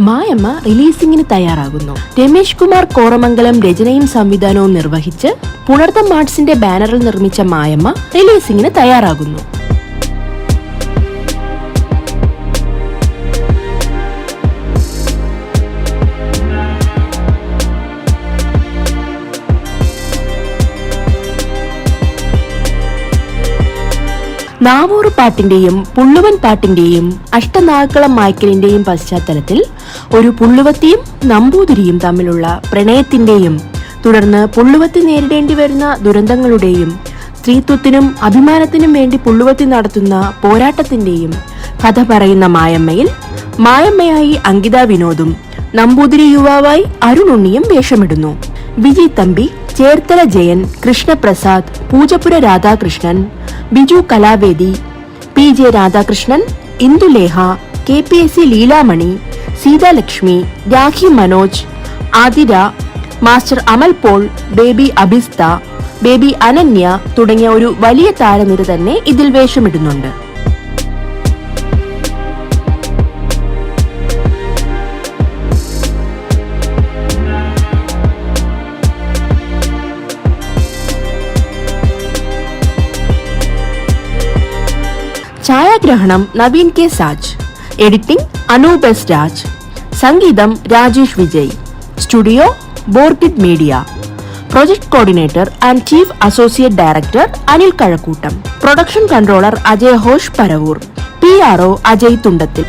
മായമ്മ റിലീസിംഗിന് തയ്യാറാകുന്നു. രമേശ് കുമാർ കോറമംഗലം രചനയും സംവിധാനവും നിർവഹിച്ച് പുണർത്തം മാർട്സിന്റെ ബാനറിൽ നിർമ്മിച്ച മായമ്മ റിലീസിംഗിന് തയ്യാറാകുന്നു. നാവൂർ പാട്ടിന്റെയും പുള്ളുവൻ പാട്ടിന്റെയും അഷ്ടനാക്കളം മായ്ക്കലിന്റെയും പശ്ചാത്തലത്തിൽ ഒരു പുള്ളുവത്തിയും നമ്പൂതിരിയും തമ്മിലുള്ള പ്രണയത്തിന്റെയും തുടർന്ന് പുള്ളുവത്തി നേരിടേണ്ടി വരുന്ന ദുരന്തങ്ങളുടെയും സ്ത്രീത്വത്തിനും അഭിമാനത്തിനും വേണ്ടി പുള്ളുവത്തി നടത്തുന്ന പോരാട്ടത്തിന്റെയും കഥ പറയുന്ന മായമ്മയിൽ മായമ്മയായി അങ്കിത വിനോദും നമ്പൂതിരി യുവാവായി അരുണുണ്ണിയും വേഷമിടുന്നു. Vijay Thampi Cherthala Jayan Krishnaprasad Poojappura Radhakrishnan Biju Kalavedi P J Radhakrishnan Indulekha K P S C Leelamani Seethalakshmi Rakhi Manoj Athira master Amal Paul baby Abhista baby Ananya തുടങ്ങിയ ഒരു വലിയ താരനിര തന്നെ ഇതിൽ വേഷമിടുന്നുണ്ട്. ഛായാഗ്രഹണം Naveen K Saj. Editing Anoop S Raj. സംഗീതം Rajesh Vijay. Studio ബോർക്കിഡ് media. Project coordinator and chief associate director Anil Kazhakkoottam. Production controller Ajay Hosh Paravur. P R O Ajay Thundathil.